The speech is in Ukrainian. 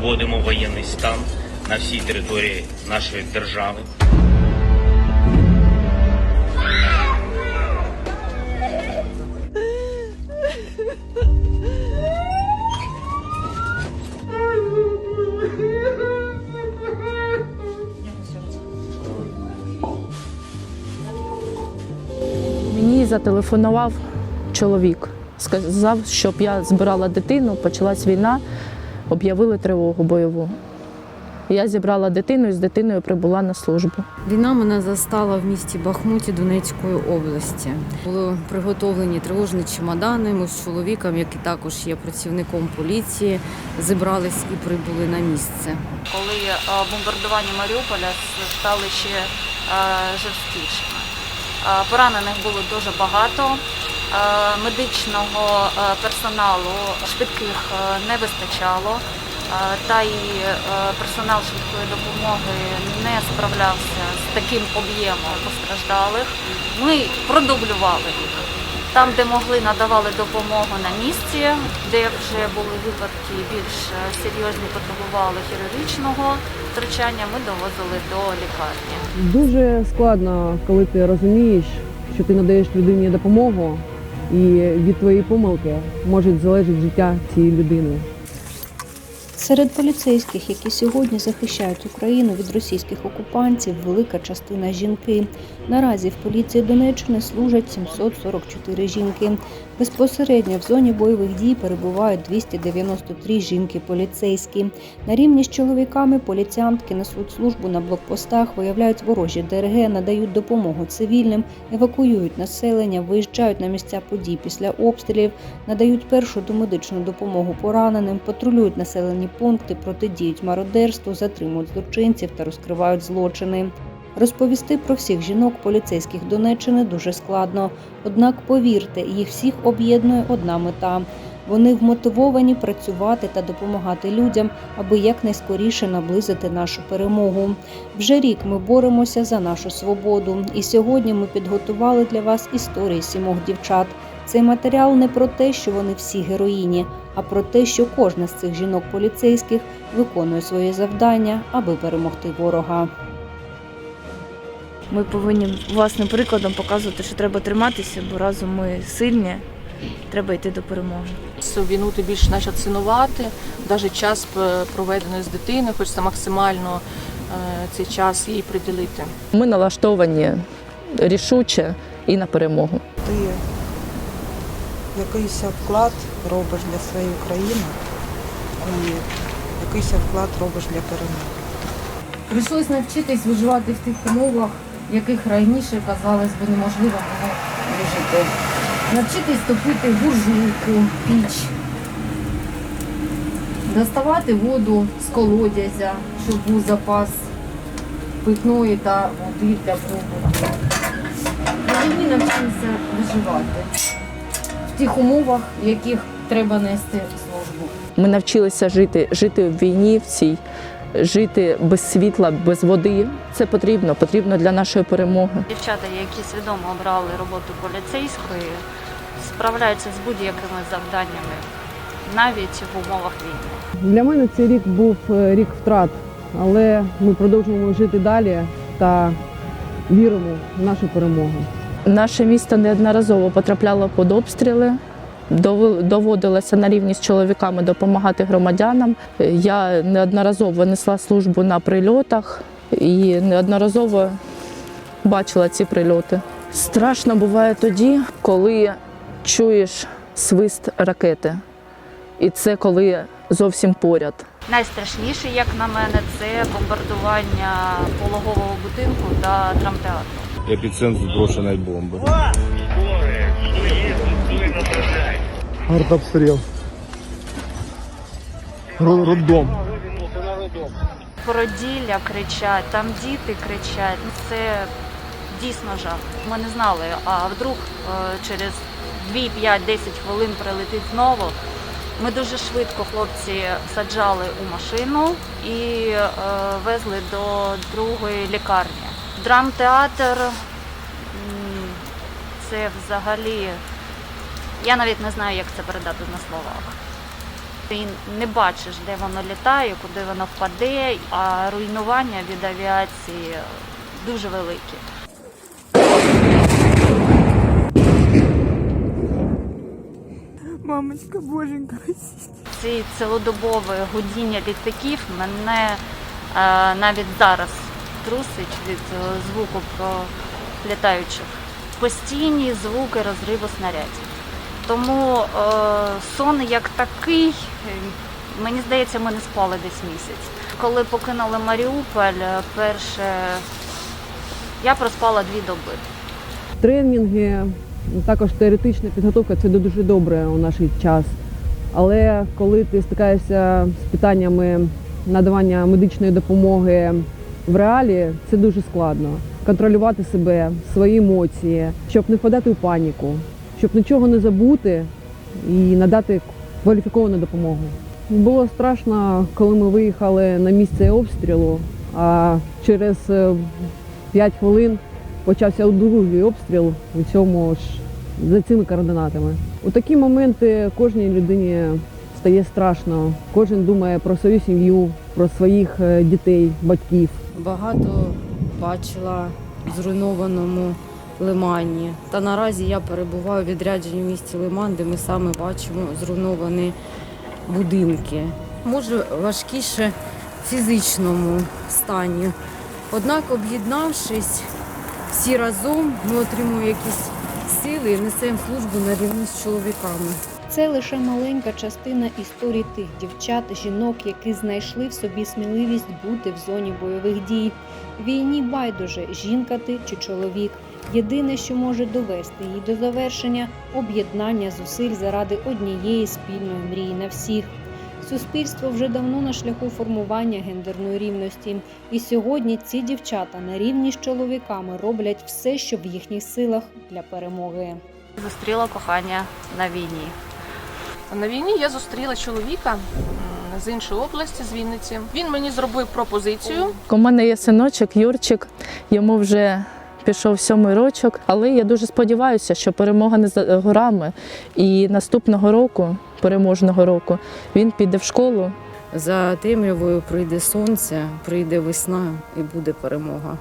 вводимо воєнний стан на всій території нашої держави. Мені зателефонував чоловік. Сказав, щоб я збирала дитину, почалась війна, об'явили тривогу бойову. Я зібрала дитину і з дитиною прибула на службу. Війна мене застала в місті Бахмуті Донецької області. Були приготовлені тривожні чемодани. Ми з чоловіком, який також є працівником поліції, зібрались і прибули на місце. коли е, бомбардування Маріуполя стали ще е, жорсткішими. Е, Поранених було дуже багато. Е, Медичного е, персоналу швидких е, не вистачало, та й персонал швидкої допомоги не справлявся з таким об'ємом постраждалих. Ми продублювали їх. Там, де могли, надавали допомогу на місці, де вже були випадки більш серйозні, потребували хірургічного втручання, ми довозили до лікарні. Дуже складно, коли ти розумієш, що ти надаєш людині допомогу, і від твоєї помилки може залежати життя цієї людини. Серед поліцейських, які сьогодні захищають Україну від російських окупантів, велика частина жінки. Наразі в поліції Донеччини служать 744 жінки. Безпосередньо в зоні бойових дій перебувають 293 жінки-поліцейські. На рівні з чоловіками поліціянтки несуть службу на блокпостах, виявляють ворожі ДРГ, надають допомогу цивільним, евакуюють населення, виїжджають на місця подій після обстрілів, надають першу домедичну допомогу пораненим, патрулюють населені пункти, протидіють мародерству, затримують злочинців та розкривають злочини. Розповісти про всіх жінок поліцейських Донеччини дуже складно. Однак повірте, їх всіх об'єднує одна мета. Вони вмотивовані працювати та допомагати людям, аби якнайскоріше наблизити нашу перемогу. Вже рік ми боремося за нашу свободу, і сьогодні ми підготували для вас історії сімох дівчат. Цей матеріал не про те, що вони всі героїні, а про те, що кожна з цих жінок поліцейських виконує своє завдання, аби перемогти ворога. Ми повинні власним прикладом показувати, що треба триматися, бо разом ми сильні, треба йти до перемоги. Цю війну ти більше почав цінувати, навіть час проведений з дитиною, хочеться максимально е, цей час їй приділити. Ми налаштовані рішуче і на перемогу. Якийсь вклад робиш для своєї країни і якийсь вклад робиш для перемоги. Прийшлось навчитись виживати в тих умовах, яких раніше казалось би неможливо було вижити. Навчитись топити буржуйку, піч, доставати воду з колодязя, щоб був запас питної та води для побуту. На війні навчилися виживати тих умовах, в яких треба нести службу. Ми навчилися жити, жити в війні в цій, жити без світла, без води. Це потрібно, потрібно для нашої перемоги. Дівчата, які свідомо обрали роботу поліцейської, справляються з будь-якими завданнями, навіть в умовах війни. Для мене цей рік був е, рік втрат, але ми продовжуємо жити далі та віримо в нашу перемогу. Наше місто неодноразово потрапляло під обстріли. Доводилося на рівні з чоловіками допомагати громадянам. Я неодноразово несла службу на прильотах і неодноразово бачила ці прильоти. Страшно буває тоді, коли чуєш свист ракети, і це коли зовсім поряд. Найстрашніше, як на мене, це бомбардування пологового будинку та драмтеатру. Епіцентр зброшеної бомби. Артобстріл. Ро- Роддом. Породілля кричать, там діти кричать. Це дійсно жах. Ми не знали, а вдруг е, через 2, 5, 10 хвилин прилетить знову. Ми дуже швидко хлопці саджали у машину і е, везли до другої лікарні. Драмтеатр це взагалі. Я навіть не знаю, як це передати на словах. Ти не бачиш, де воно літає, куди воно впаде, а руйнування від авіації дуже великі. Мамочка, боженька. Ці цілодобове гудіння літаків мене е, навіть зараз трусить від е, звуку пролітаючих. Постійні звуки розриву снарядів. Тому е, сон як такий, е, мені здається, ми не спали десь місяць. Коли покинули Маріуполь, е, перше я проспала дві доби. Тренінги, також теоретична підготовка це дуже добре у наш час. Але коли ти стикаєшся з питаннями надавання медичної допомоги в реалі, це дуже складно. Контролювати себе, свої емоції, щоб не впадати у паніку, щоб нічого не забути і надати кваліфіковану допомогу. Було страшно, коли ми виїхали на місце обстрілу, а через 5 хвилин почався другий обстріл у цьому ж за цими координатами. У такі моменти кожній людині стає страшно. Кожен думає про свою сім'ю, про своїх е, дітей, батьків. Багато бачила в зруйнованому лимані. Та наразі я перебуваю в відрядженні місті Лиман, де ми саме бачимо зруйновані будинки. Може важкіше в фізичному стані. Однак, об'єднавшись всі разом, ми отримуємо якісь сили і несемо службу на рівні з чоловіками. Це лише маленька частина історій тих дівчат, жінок, які знайшли в собі сміливість бути в зоні бойових дій. Війні байдуже, жінка ти чи чоловік. Єдине, що може довести її до завершення об'єднання зусиль заради однієї спільної мрії на всіх. Суспільство вже давно на шляху формування гендерної рівності, і сьогодні ці дівчата на рівні з чоловіками роблять все, що в їхніх силах для перемоги. Зустріла кохання на війні. На війні я зустріла чоловіка з іншої області, з Вінниці. Він мені зробив пропозицію. У мене є синочок Юрчик, йому вже пішов сьомий рочок, але я дуже сподіваюся, що перемога не за горами. І наступного року, переможного року, він піде в школу За темрявою прийде сонце, прийде весна і буде перемога.